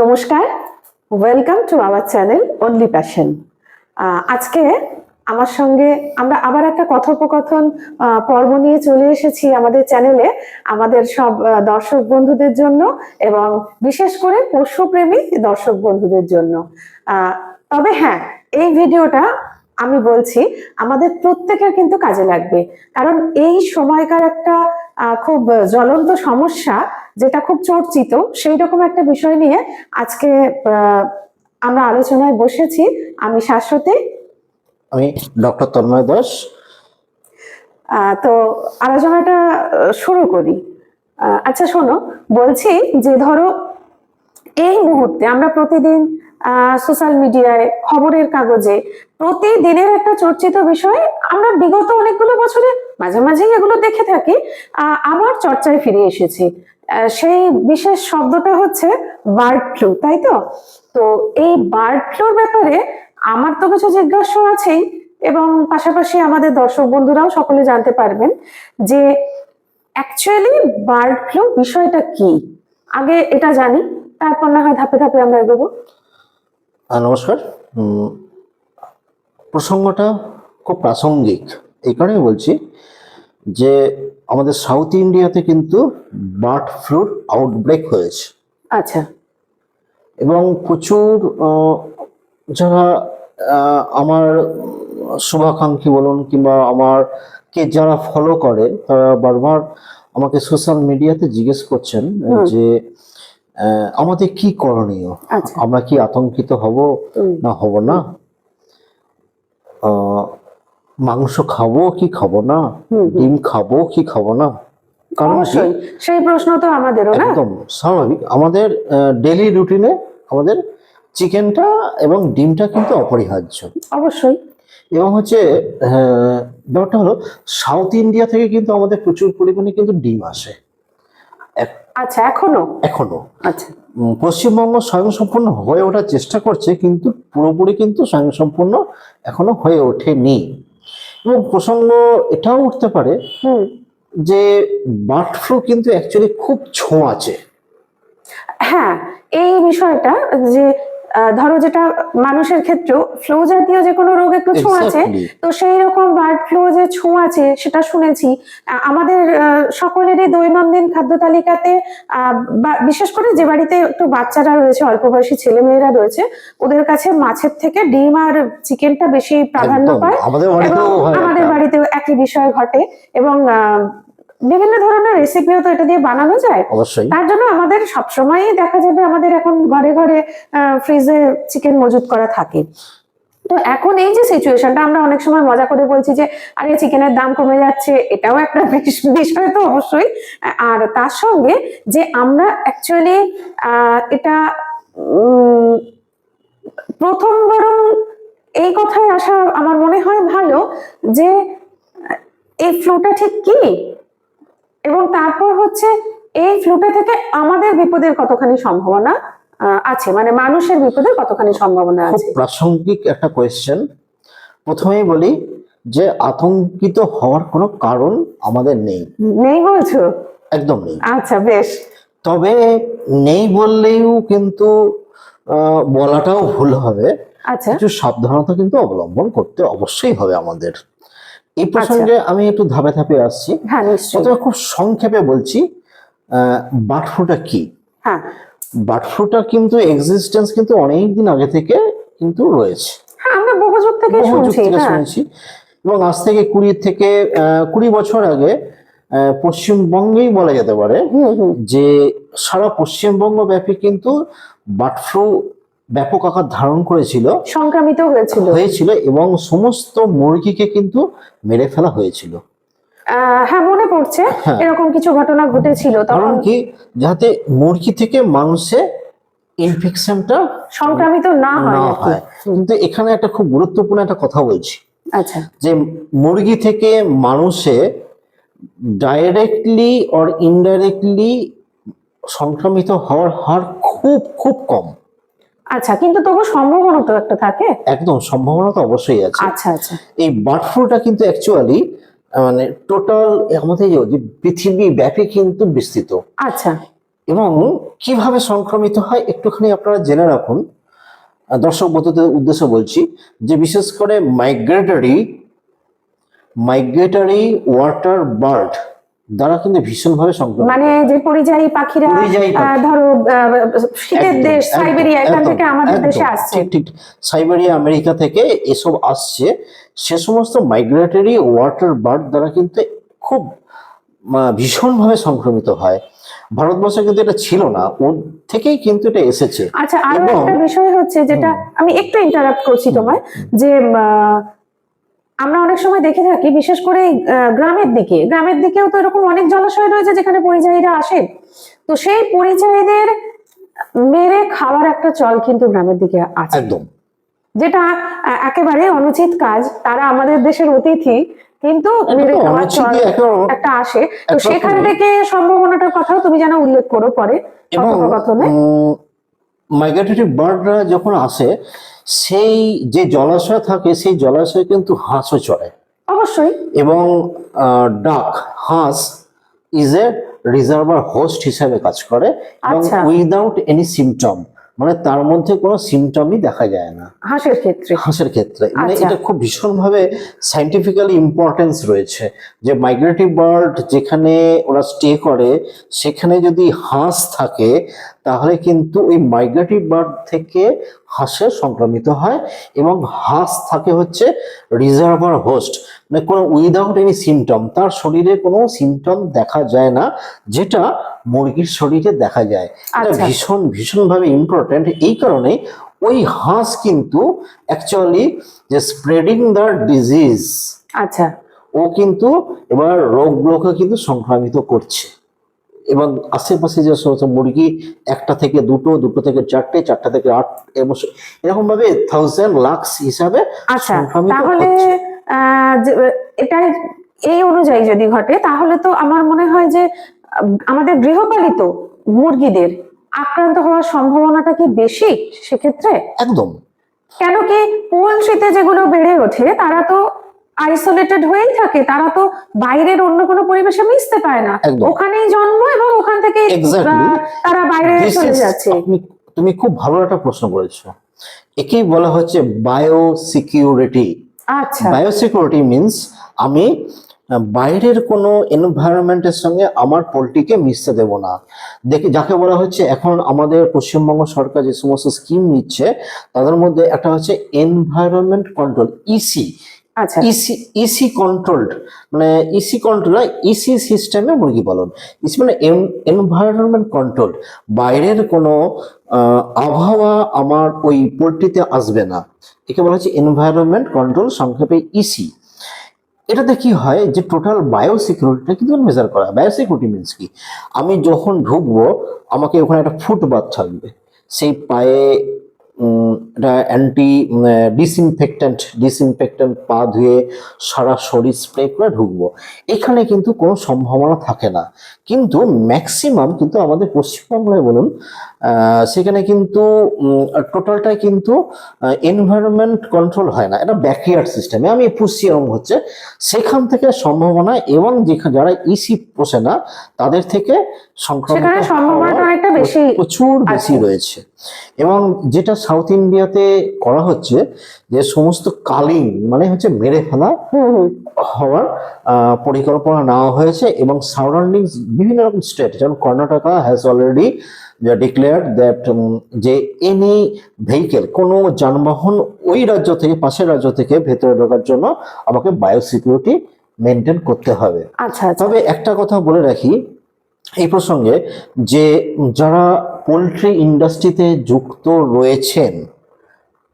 নমস্কার। Welcome to our channel only passion আজকে আমার সঙ্গে আমরা আবার একটা কথোপকথন পর্ব নিয়ে চলে এসেছি আমাদের চ্যানেলে আমাদের সব দর্শক বন্ধুদের জন্য এবং বিশেষ করে পশুপ্রেমী দর্শক বন্ধুদের জন্য। তবে হ্যাঁ এই ভিডিওটা আমি বলছি, আমাদের প্রত্যেকের কিন্তু কাজে লাগবে। কারণ এই সময়কার একটা খুব জ্বলন্ত সমস্যা যেটা খুব চর্চিত সেই রকম একটা বিষয় নিয়ে আজকে আমরা আলোচনায় বসেছি। আমি শাশ্বতী। আমি ডক্টর তন্ময় দাস। তো আলোচনাটা শুরু করি। আচ্ছা শোনো বলছি যে ধরো এই মুহূর্তে আমরা প্রতিদিন সোশ্যাল মিডিয়ায় খবরের কাগজে প্রতিদিনের একটা চর্চিত বিষয় আমরা বিগত অনেকগুলো বছরে মাঝে মাঝেই এগুলো দেখে থাকি। আবার চর্চায় ফিরে এসেছি। সেই বিশেষ শব্দটা হচ্ছে বার্ড ফ্লু, তাই তো? তো এই বার্ড ফ্লুর ব্যাপারে আমার তো কিছু জিজ্ঞাসা আছেই এবং পাশাপাশি আমাদের দর্শক বন্ধুরাও সকলে জানতে পারবেন যে অ্যাকচুয়ালি বার্ড ফ্লু বিষয়টা কি? আগে এটা জানি, তারপর না হয় ধাপে ধাপে আমরা এগোবো। নমস্কার। প্রসঙ্গটা খুব প্রাসঙ্গিক। এই কারণে বলছি যে আমাদের সাউথ ইন্ডিয়াতে কিন্তু বার্ড ফ্লুর আউটব্রেক হয়েছে। আচ্ছা। এবং প্রচুর যারা আমার শুভাকাঙ্ক্ষী বলুন কিংবা আমার কে যারা ফলো করে তারা বারবার আমাকে সোশ্যাল মিডিয়াতে জিজ্ঞেস করছেন যে আমাদের কি করণীয়? আচ্ছা। আমরা কি আতঙ্কিত হব না হব না? মাংস খাব কি খাব না। ডিম খাব কি খাব না? কারণ সেই প্রশ্ন তো আমাদেরও না? একদম স্বাভাবিক। আমাদের ডেলি রুটিনে আমাদের চিকেনটা এবং ডিমটা কিন্তু অপরিহার্য। অবশ্যই। এবং হচ্ছে ব্যাপারটা হলো সাউথ ইন্ডিয়া থেকে কিন্তু আমাদের প্রচুর পরিমাণে কিন্তু ডিম আসে। আচ্ছা এখনও? এখনও। আচ্ছা। পশ্চিমবঙ্গ স্বয়ংসম্পূর্ণ হয়ে ওঠার চেষ্টা করছে কিন্তু পুরোপুরি কিন্তু স্বয়ংসম্পূর্ণ এখনও হয়ে ওঠেনি। এবং প্রসঙ্গ এটাও উঠতে পারে হুম। যে বার্ড ফ্লু কিন্তু অ্যাকচুয়ালি খুব ছোঁয়াচে। হ্যাঁ এই বিষয়টা যে ধরো যেটা মানুষের ক্ষেত্রেও ফ্লু জাতীয় যে কোনো রোগ একটু ছোঁয়াছে Exactly. তো সেই রকম বার্ড ফ্লু যে ছোঁয়াছে সেটা শুনেছি আমাদের সকলেরই দৈনন্দিন খাদ্য তালিকাতে আহ, বা- বিশেষ করে যে বাড়িতে একটু বাচ্চারা রয়েছে অল্প বয়সী ছেলেমেয়েরা রয়েছে ওদের কাছে মাছের থেকে ডিম আর চিকেনটা বেশি প্রাধান্য পায় আমাদের বাড়িতেও আমাদের এটা। বাড়িতেও একই বিষয় ঘটে এবং আহ, বিভিন্ন ধরনের রেসিপিও তো এটা দিয়ে বানানো যায়। অবশ্যই। তার জন্য আমাদের সবসময়ই দেখা যাবে আমাদের এখন ঘরে ঘরে ফ্রিজে চিকেন মজুত করা থাকে। তো এখন এই যে সিচুয়েশনটা আমরা অনেক সময় মজা করে বলছি যে আরে চিকেনের দাম কমে যাচ্ছে। এটাও একটা বিষয় তো অবশ্যই। আর তার সঙ্গে যে আমরা অ্যাকচুয়ালি এটা প্রথম বরং এই কথায় আসা আমার মনে হয় ভালো যে এই ফ্লুটা ঠিক কি? এবং তারপর হচ্ছে এই ফ্লুটা থেকে আমাদের বিপদের কতখানি সম্ভাবনা আছে? মানে মানুষের বিপদের কতখানি সম্ভাবনা আছে? প্রাসঙ্গিক একটা কোয়েশ্চেন প্রথমেই বলি যে আতঙ্কিত হওয়ার কোনো কারণ আমাদের নেই। নেই বলছো? একদম নেই। আচ্ছা বেশ। তবে নেই বললেও কিন্তু বলাটাও ভুল হবে। আচ্ছা। কিছু সাবধানতা কিন্তু অবলম্বন করতে অবশ্যই হবে আমাদের। এই প্রসঙ্গে আমি একটু ধাপে ধাপে আসছি। হ্যাঁ নিশ্চয়ই। খুব সংক্ষেপে বলছি বার্ড ফ্লুটা কি? হ্যাঁ। বার্ড ফ্লুটা কিন্তু এক্সিস্টেন্স কিন্তু অনেক দিন আগে থেকে কিন্তু রয়েছে। হ্যাঁ আমরা বহু যুগ থেকে শুনছি হ্যাঁ। শুনেছি। এবং আজ থেকে কুড়ি থেকে কুড়ি বছর আগে পশ্চিমবঙ্গেই বলা যেতে পারে যে সারা পশ্চিমবঙ্গ ব্যাপী কিন্তু বার্ড ফ্লু ব্যাপক আকার ধারণ করেছিল সংক্রামিত হয়েছিল। হয়েছিল এবং সমস্ত মুরগিকে কিন্তু মেরে ফেলা হয়েছিল। হ্যাঁ মনে পড়ছে। হ্যাঁ। এরকম কিছু ঘটনা ঘটেছিল কারণ কি যাতে মুরগি থেকে মানুষে ইনফেকশনটা সংক্রামিত না। হয় কিন্তু এখানে একটা খুব গুরুত্বপূর্ণ একটা কথা বলছি। আচ্ছা। যে মুরগি থেকে মানুষে ডাইরেক্টলি অর ইনডাইরেক্টলি সংক্রমিত হওয়ার হার খুব খুব কম। আচ্ছা কিন্তু তবু সম্ভাবনা তো একটা থাকে। একদম সম্ভাবনা তো অবশ্যই আছে। আচ্ছা আচ্ছা। এই বার্ড ফ্লুটা কিন্তু অ্যাকচুয়ালি মানে টোটাল আমাদের যে পৃথিবী ব্যাপী কিন্তু বিস্তৃত। আচ্ছা। এবং কীভাবে সংক্রমিত হয় একটুখানি আপনারা জেনে রাখুন। দর্শক বন্ধুদের উদ্দেশ্যে বলছি যে বিশেষ করে মাইগ্রেটরি মাইগ্রেটরি ওয়াটার বার্ড দ্বারা কিন্তু ভীষণভাবে সংক্রমিত মানে যে পরিযায়ী পাখিরা ধরো শীতের দেশ সাইবেরিয়া এখান থেকে আমাদের দেশে আসছে। ঠিক সাইবেরিয়া আমেরিকা থেকে এসব আসছে। সে সমস্ত মাইগ্রেটরি ওয়াটার বার্ড দ্বারা কিন্তু খুব ভীষণভাবে সংক্রমিত হয়। ভারতবর্ষে কিন্তু এটা ছিল না। ওর থেকেই কিন্তু এটা এসেছে। আচ্ছা আরও একটা বিষয় হচ্ছে যেটা আমি একটু ইন্টারাপ্ট করছি তোমায় যে আমরা অনেক সময় দেখে থাকি বিশেষ করে গ্রামের দিকে। গ্রামের দিকেও তো এরকম অনেক জলাশয় রয়েছে যেখানে পরিযায়ীরা আসে। তো সেই পরিযায়ীদের মেরে খাওয়ার একটা চল কিন্তু গ্রামের দিকে আছে। একদম। যেটা একেবারে অনুচিত কাজ। তারা আমাদের দেশের অতিথি কিন্তু মেরে খাওয়ার চল একটা আসে। তো সেখান থেকে সম্ভাবনাটার কথাও তুমি যেন উল্লেখ করো পরে কথোপকথনে। মাইগ্রেটরি বার্ডরা যখন আসে সেই যে জলাশয় থাকে সেই জলাশয়ে কিন্তু হাঁসও চড়ে। অবশ্যই। এবং ডাক হাঁস ইজ এ রিজার্ভার হোস্ট হিসাবে কাজ করে এবং। উইদাউট এনি সিমটম মানে তার মধ্যে কোনো সিমটমই দেখা যায় না। হাঁসের ক্ষেত্রে। হাঁসের ক্ষেত্রে। মানে আচ্ছা। এটা খুব ভীষণভাবে সাইন্টিফিক্যালি ইম্পর্টেন্স রয়েছে যে মাইগ্রেটিভ বার্ড যেখানে ওরা স্টে করে সেখানে যদি হাঁস থাকে তাহলে কিন্তু ওই মাইগ্রেটিভ বার্ড থেকে হাঁসে সংক্রমিত হয় এবং হাঁস থাকে হচ্ছে রিজার্ভার হোস্ট মানে কোনো উইদাউট এনি সিমটম তার শরীরে কোনো সিমটম দেখা যায় না যেটা মুরগির শরীরে দেখা যায়। এটা আচ্ছা। ভীষণ ভীষণভাবে ইম্পর্টেন্ট এই কারণে ওই হাঁস কিন্তু অ্যাকচুয়ালি যে স্প্রেডিং দ্য ডিজিজ আচ্ছা। ও কিন্তু এবার রোগগুলোকে কিন্তু সংক্রামিত করছে। এবং আশেপাশে যে সমস্ত মুরগি একটা থেকে দুটো দুটো থেকে চারটে চারটা থেকে আট এবং এরকম ভাবে থাউজেন্ড লাক্স হিসাবে আচ্ছা তাহলে এটাই এই অনুযায়ী যদি ঘটে তাহলে তো আমার মনে হয় যে আমাদের গৃহপালিত মুরগিদের আক্রান্ত হওয়ার সম্ভাবনাটা কি বেশি সেক্ষেত্রে? একদম। কেন কি পোলট্রিতে যেগুলো বেড়ে ওঠে তারা তো আইসোলেটেড হয়েই থাকে। তারা তো বাইরের অন্য কোনো পরিবেশে মিশতে পায় না। ওখানেই জন্ম এবং ওখান থেকে. তারা বাইরে চলে যাচ্ছে। তুমি খুব ভালো একটা প্রশ্ন করেছ। একেই বলা হচ্ছে বায়ো সিকিউরিটি আচ্ছা। বায়ো সিকিউরিটি মিন্স আমি বাইরের কোনো এনভায়রনমেন্টের সঙ্গে আমার পোলট্রিকে মিশতে দেব না। দেখে যাকে বলা হচ্ছে এখন আমাদের পশ্চিমবঙ্গ সরকার যে সমস্ত স্কিম নিচ্ছে তাদের মধ্যে একটা হচ্ছে এনভায়রনমেন্ট কন্ট্রোল ইসি আচ্ছা। ইসি ইসি কন্ট্রোলড মানে ইসি কন্ট্রোল ইসি সিস্টেমে মুরগি পালন। ইসি মানে এনভায়রনমেন্ট কন্ট্রোল বাইরের কোনো আবহাওয়া আমার ওই পোলট্রিতে আসবে না। একে বলা হচ্ছে এনভায়রনমেন্ট কন্ট্রোল সংক্ষেপে ইসি এটাতে কি হয় যে টোটাল বায়ো সিকিউরিটিটা কিন্তু মেজার করা বায়ো সিকিউরিটি মিনস কি? আমি যখন ঢুকবো, আমাকে ওখানে একটা ফুটবাথ থাকবে। সেই পায়ে অ্যান্টি ডিসইনফেক্ট্যান্ট ডিসইনফেক্ট্যান্ট পা ধুয়ে সারা শরীর স্প্রে করে ঢুকবো। এখানে কিন্তু কোনো সম্ভাবনা থাকে না। কিন্তু ম্যাক্সিমাম কিন্তু আমাদের পশ্চিমবাংলায় বলুন সেখানে কিন্তু টোটালটাই কিন্তু এনভায়রনমেন্ট কন্ট্রোল হয় না। এটা ব্যাকয়ার্ড সিস্টেমে আমি পুষছি এরকম হচ্ছে। সেখান থেকে সম্ভাবনা এবং যেখানে যারা ইসি পোষে না তাদের থেকে সংক্রমণ প্রচুর বেশি রয়েছে। এবং যেটা সাউথ ইন্ডিয়াতে করা হচ্ছে যে সমস্ত কালিং মানে হচ্ছে মেরে ফেলা হওয়ার পরিকল্পনা নেওয়া হয়েছে এবং সারাউন্ডিং বিভিন্ন রকম স্টেট যেমন Karnataka has already declare that যে এনি ভেহিকেল কোনো যানবাহন ওই রাজ্য থেকে পাশের রাজ্য থেকে ভেতরে ঢোকার জন্য আমাকে বায়োসিকিউরিটি মেনটেন করতে হবে। আচ্ছা আচ্ছা। তবে একটা কথা বলে রাখি এই প্রসঙ্গে যে যারা পোলট্রি ইন্ডাস্ট্রিতে যুক্ত রয়েছেন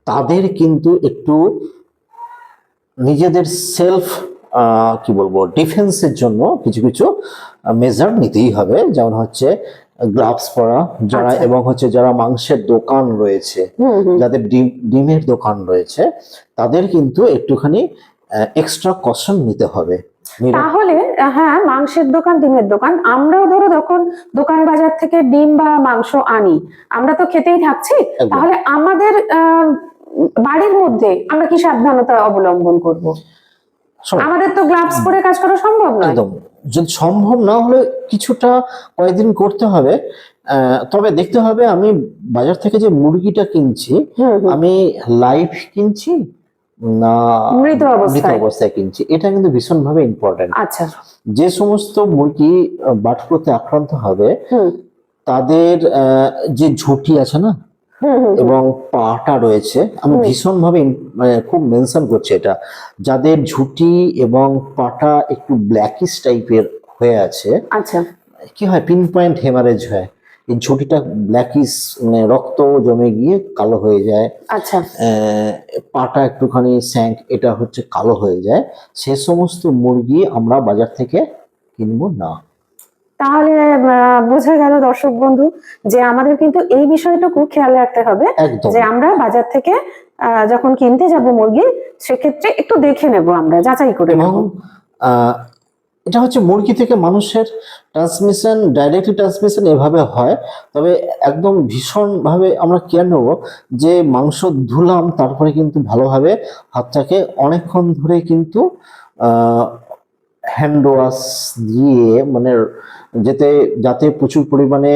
তাদের কিন্তু একটু নিজেদের সেলফ কি বলব ডিফেন্সের জন্য কিছু কিছু মেজার নিতেই হবে। যেমন হচ্ছে গ্লাভস পরা যারা আচ্ছা। এবং হচ্ছে যারা মাংসের দোকান রয়েছে যাদের ডিম ডিমের দোকান রয়েছে তাদের কিন্তু একটুখানি এক্সট্রা কশন নিতে হবে। তাহলে হ্যাঁ মাংসের দোকান ডিমের দোকান। আমরাও ধরো যখন দোকান বাজার থেকে ডিম বা মাংস আনি আমরা তো খেতেই থাকছি। তাহলে আমাদের বাড়ির মধ্যে আমরা কি সাবধানতা অবলম্বন করব? আমাদের তো গ্লাভস পরে কাজ করা সম্ভব নয়। একদম। যদি সম্ভব না হলে কিছুটা কয়েকদিন করতে হবে। তবে দেখতে হবে আমি বাজার থেকে যে মুরগিটা কিনছি আমি লাইভ কিনছি মৃত অবস্থায়। কিনছি। এটা কিন্তু ভীষণভাবে ইম্পর্টেন্ট আচ্ছা। যে সমস্ত মুরগি বার্ড ফ্লুতে আক্রান্ত হবে তাদের যে ঝুঁটি আছে না। এবং পাটা রয়েছে আমি ভীষণভাবে ইন- মানে খুব মেনশন করছি এটা। যাদের ঝুঁটি এবং পাটা একটু ব্ল্যাকিশ টাইপের হয়ে আছে আচ্ছা। কি হয়? পিন পয়েন্ট হেমারেজ হয়। এই ঝুঁটিটা ব্ল্যাকিশ মানে রক্ত জমে গিয়ে কালো হয়ে যায়। আচ্ছা। পাটা একটুখানি স্যাঙ্ক এটা হচ্ছে কালো হয়ে যায়। সে সমস্ত মুরগি আমরা বাজার থেকে কিনবো না। তাহলে বোঝা গেল দর্শক বন্ধু যে আমাদের কিন্তু এই বিষয়টুকু খেয়াল রাখতে হবে যে আমরা বাজার থেকে আহ, যখন কিনতে যাব মুরগি সেক্ষেত্রে একটু দেখে নেব আমরা যাচাই করে নেব। এটা হচ্ছে মুরগি থেকে মানুষের ট্রান্সমিশন ডাইরেক্টলি ট্রান্সমিশন এভাবে হয়। তবে একদম ভীষণভাবে আমরা কেয়ার নেব যে মাংস ধুলাম, তারপরে কিন্তু ভালোভাবে হাতটাকে অনেকক্ষণ ধরে কিন্তু হ্যান্ড ওয়াশ দিয়ে মানে যেতে যাতে প্রচুর পরিমাণে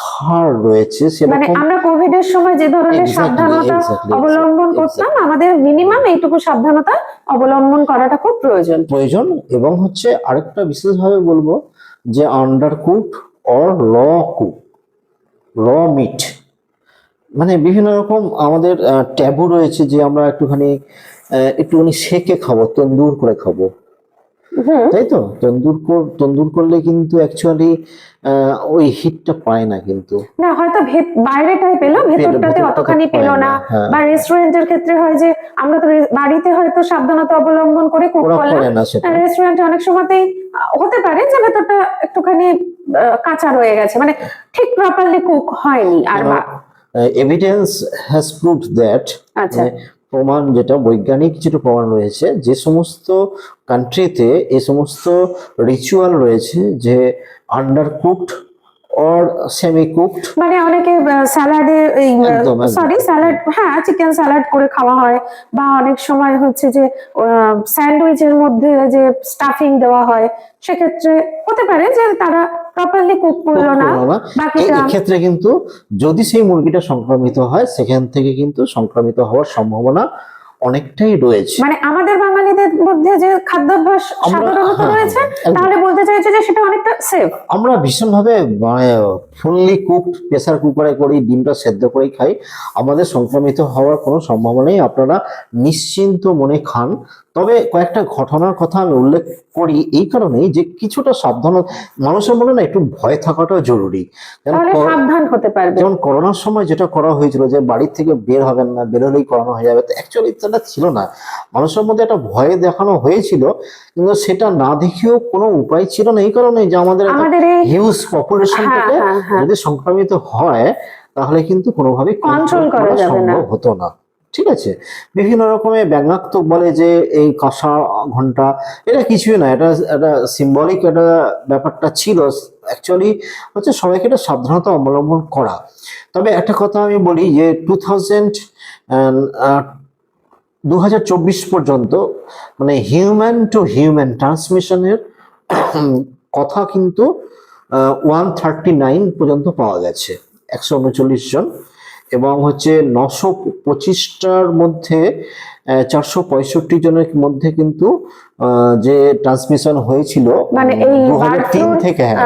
খার রয়েছে মানে আমরা কোভিড এর সময় যে ধরনের সাবধানতা অবলম্বন করতাম আমাদের মিনিমাম এইটুকু সাবধানতা অবলম্বন করাটা খুব প্রয়োজন। প্রয়োজন এবং হচ্ছে আরেকটা বিশেষভাবে বলব যে under cook or raw cook raw meat মানে বিভিন্ন রকম আমাদের ট্যাবু রয়েছে যে আমরা একটুখানি একটুখানি সেকে খাব তন্দুর করে খাব। তাই তো? তন্দুর কর- তন্দুর করলে কিন্তু অ্যাকচুয়ালি ওই হিটটা পায় না কিন্তু। না হয়তো বাইরেটাই পেল ভেতরটাতে অতখানি পেল না, হ্যাঁ। বা রেস্টুরেন্টের ক্ষেত্রে হয় যে আমরা তো বাড়িতে হয়তো সাবধানতা অবলম্বন করে কুক করলাম। রেস্টুরেন্টে অনেক সময়তেই হতে পারে যে ভেতরটা একটুখানি কাঁচা রয়ে গেছে। মানে ঠিক প্রপারলি কুক হয়নি আর এভিডেন্স হ্যাজ প্রুভ দ্যাট আচ্ছা। প্রমাণ যেটা বৈজ্ঞানিক যেটা প্রমাণ রয়েছে যে সমস্ত কান্ট্রিতে এ সমস্ত রিচুয়াল রয়েছে যে under cooked or semi cooked মানে অনেকে স্যালাডে এই। সরি স্যালাড হ্যাঁ চিকেন স্যালাড করে খাওয়া হয় বা অনেক সময় হচ্ছে যে স্যান্ডউইচের মধ্যে যে স্টাফিং দেওয়া হয় সেক্ষেত্রে হতে পারে যে তারা প্রপারলি কুক করল না বাকিটা ক্ষেত্রে কিন্তু যদি সেই মুরগিটা সংক্রমিত হয় সেখান থেকে কিন্তু সংক্রমিত হওয়ার সম্ভাবনা অনেকটাই রয়েছে। মানে আমাদের বাঙালিদের মধ্যে যে খাদ্যাভ্যাস সাধারণত হ্যাঁ, রয়েছে তাহলে বলতে চাইছে যে সেটা অনেকটা সেফ আমরা ভীষণভাবে মানে ফুললি কুকড প্রেসার কুকারে করি ডিমটা সেদ্ধ করেই খাই। আমাদের সংক্রমিত হওয়ার কোনো সম্ভাবনাই আপনারা নিশ্চিন্ত মনে খান তবে কয়েকটা ঘটনার কথা আমি উল্লেখ করি এই কারণেই যে কিছুটা সাবধান মানুষের মনে না একটু ভয় থাকাটাও জরুরি। সাবধান হতে পারবে। যেমন করোনার সময় যেটা করা হয়েছিল যে বাড়ির থেকে বের হবেন না বেরোলেই করোনা হয়ে যাবে তো অ্যাকচুয়ালি সেটা ছিল না। মানুষের মধ্যে একটা ভয় দেখানো হয়েছিল কিন্তু সেটা না দেখিয়েও কোনো উপায় ছিল না। এই কারণে যে আমাদের হিউজ পপুলেশন হ্যাঁ, থেকে হ্যাঁ, হ্যাঁ। যদি সংক্রমিত হয় তাহলে কিন্তু কোনোভাবে control করা। সম্ভব হতো না। ঠিক আছে? বিভিন্ন রকমের ব্যঙ্গাত্মক বলে যে এই কাঁসা ঘণ্টা, এটা কিছুই না, এটা একটা সিম্বলিক একটা ব্যাপারটা ছিল। অ্যাকচুয়ালি হচ্ছে সবাইকে একটা সাবধানতা অবলম্বন করা। তবে একটা কথা আমি বলি যে টু থাউজেন্ড দু হাজার চব্বিশ পর্যন্ত মানে হিউম্যান টু হিউম্যান ট্রান্সমিশনের কথা কিন্তু ওয়ান থার্টি নাইন পর্যন্ত পাওয়া গেছে। একশো উনচল্লিশ জন। এবং হচ্ছে নশো পঁচিশটার মধ্যে চারশো পঁয়ষট্টি জনের মধ্যে কিন্তু যে ট্রান্সমিশন হয়েছিল মানে এই দু হাজার তিন থেকে হ্যাঁ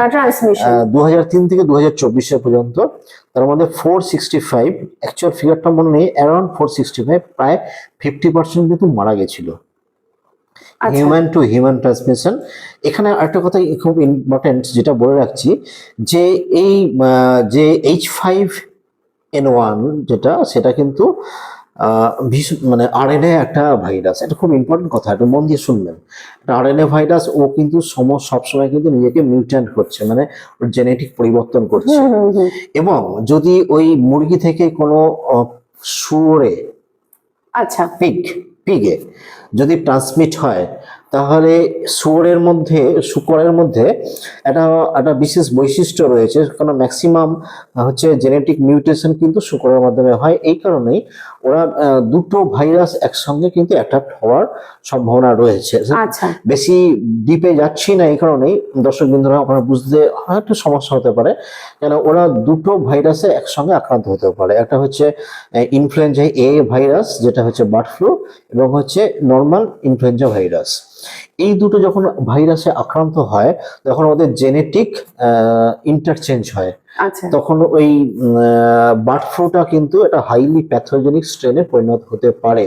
দু হাজার তিন থেকে দু হাজার চব্বিশে পর্যন্ত তার মধ্যে ফোর সিক্সটি ফাইভ অ্যাকচুয়াল ফিগারটা মনে নেই অ্যারাউন্ড ফোর সিক্সটি ফাইভ প্রায় ফিফটি পার্সেন্ট কিন্তু মারা গেছিল। হিউম্যান টু হিউম্যান ট্রান্সমিশন এখানে একটা কথা খুব ইম্পর্টেন্ট যেটা বলে রাখছি যে এই যে এইচ ফাইভ এন ওয়ান যেটা সেটা কিন্তু ভীষণ মানে আরএনএ একটা ভাইরাস এটা খুব ইম্পর্টেন্ট কথা একটু মন দিয়ে শুনবেন। আর আরএনএ ভাইরাস ও কিন্তু সম সবসময় কিন্তু নিজেকে মিউট্যান্ট করছে মানে জেনেটিক পরিবর্তন করছে। এবং যদি ওই মুরগি থেকে কোনো শুয়োরে আচ্ছা। পিগ পিগে যদি ট্রান্সমিট হয় তাহলে শুয়োরের মধ্যে শুকরের মধ্যে একটা একটা বিশেষ বৈশিষ্ট্য রয়েছে। কারণ ম্যাক্সিমাম হচ্ছে জেনেটিক মিউটেশন কিন্তু শুকরের মাধ্যমে হয়। এই কারণেই ওরা দুটো ভাইরাস একসঙ্গে কিন্তু অ্যাট্রাক্ট হওয়ার সম্ভাবনা রয়েছে। আচ্ছা। বেশি ডিপে যাচ্ছি না এই কারণেই দর্শক বিন্দুরা আপনারা বুঝতে একটু সমস্যা হতে পারে। কেন ওরা দুটো ভাইরাসে একসঙ্গে আক্রান্ত হতে পারে। একটা হচ্ছে ইনফ্লুয়েঞ্জা এ ভাইরাস যেটা হচ্ছে বার্ড ফ্লু এবং হচ্ছে নর্মাল ইনফ্লুয়েঞ্জা ভাইরাস এই দুটো যখন ভাইরাসে আক্রান্ত হয় তখন ওদের জেনেটিক ইন্টারচেঞ্জ হয়। তখন ওই বার্ড ফ্লুটা কিন্তু এটা হাইলি প্যাথোজেনিক স্ট্রেনে পরিণত হতে পারে।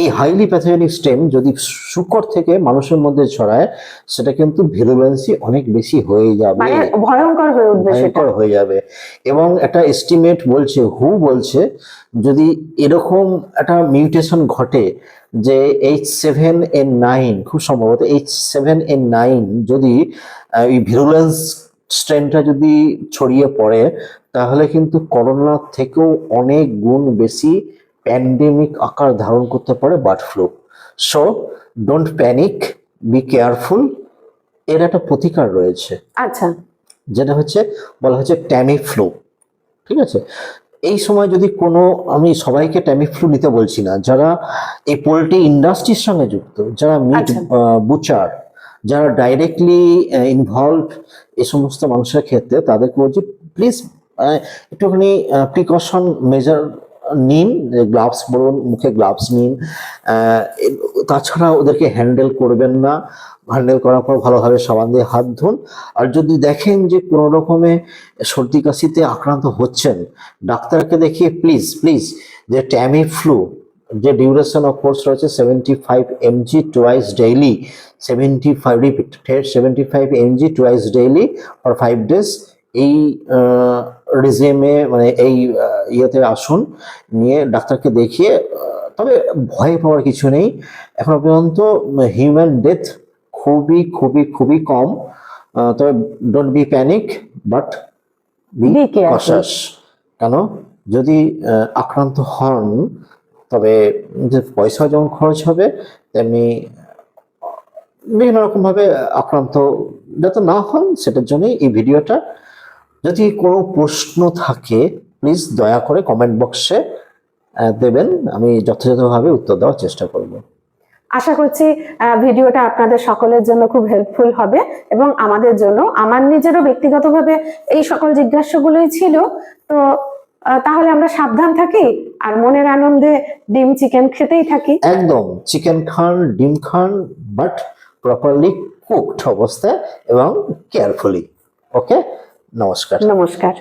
এই হাইলি প্যাথোজেনিক স্ট্রেন যদি শুকর থেকে মানুষের মধ্যে ছড়ায় সেটা কিন্তু ভিরুলেন্সি অনেক বেশি হয়ে যাবে। মানে ভয়ঙ্কর হয়ে উঠবে ভয়ঙ্কর হয়ে যাবে। এবং একটা এস্টিমেট বলছে হু বলছে যদি এরকম একটা মিউটেশন ঘটে যে এইচ সেভেন এন নাইন খুব সম্ভবত এইচ সেভেন এন নাইন যদি এই ভিরুলেন্স স্ট্রেনটা যদি ছড়িয়ে পড়ে তাহলে কিন্তু করোনার থেকেও অনেক গুণ বেশি প্যান্ডেমিক আকার ধারণ করতে পারে bird flu so don't panic be careful এর একটা প্রতিকার রয়েছে। আচ্ছা। যেটা হচ্ছে বলা হচ্ছে ট্যামি ফ্লু ঠিক আছে? এই সময় যদি কোনো আমি সবাইকে ট্যামি ফ্লু নিতে বলছি না যারা এই পোলট্রি ইন্ডাস্ট্রির সঙ্গে যুক্ত যারা মিট আচ্ছা। বুচার যারা ডাইরেক্টলি ইনভলভ এই সমস্ত মানুষের ক্ষেত্রে তাদেরকে বলছি প্লিজ একটুখানি প্রিকশন মেজার নিন গ্লাভস বলুন, মুখে গ্লাভস নিন। তাছাড়া ওদেরকে হ্যান্ডেল করবেন না। হ্যান্ডেল করার পর ভালোভাবে সাবান দিয়ে হাত ধুন। আর যদি দেখেন যে কোনো রকমে সর্দি কাশিতে আক্রান্ত হচ্ছেন, ডাক্তারকে দেখিয়ে প্লিজ প্লিজ যে ট্যামি ফ্লু যে ডিউরেশন অফ কোর্স রয়েছে seventy five MG twice daily seventy five repeat seventy five MG twice daily for five days এই রিজেমে মানে এই ইয়েতে আসুন নিয়ে ডাক্তারকে দেখিয়ে তবে ভয় পাওয়ার কিছু নেই। এখনও পর্যন্ত হিউম্যান ডেথ খুবই খুবই খুবই কম তবে don't be panic but be. Cautious কেন? যদি আক্রান্ত হন তবে পয়সা যেমন খরচ হবে, তেমনি বিভিন্ন রকম ভাবে আক্রান্ত যাতে না হন, সেটার জন্যই এই ভিডিওটা। যদি কোনো প্রশ্ন থাকে প্লিজ দয়া করে কমেন্ট বক্সে দেবেন। আমি যথাযথভাবে উত্তর দেওয়ার চেষ্টা করব। আশা করছি ভিডিওটা আপনাদের সকলের জন্য খুব হেল্পফুল হবে এবং আমাদের জন্য, আমার নিজেরও ব্যক্তিগতভাবে এই সকল জিজ্ঞাসাগুলোই ছিল। তো তাহলে আমরা সাবধান থাকি আর মনের আনন্দে ডিম চিকেন খেতেই থাকি। একদম চিকেন খান ডিম খান বাট প্রপারলি কুকড অবস্থায় এবং কেয়ারফুলি ওকে নমস্কার। নমস্কার।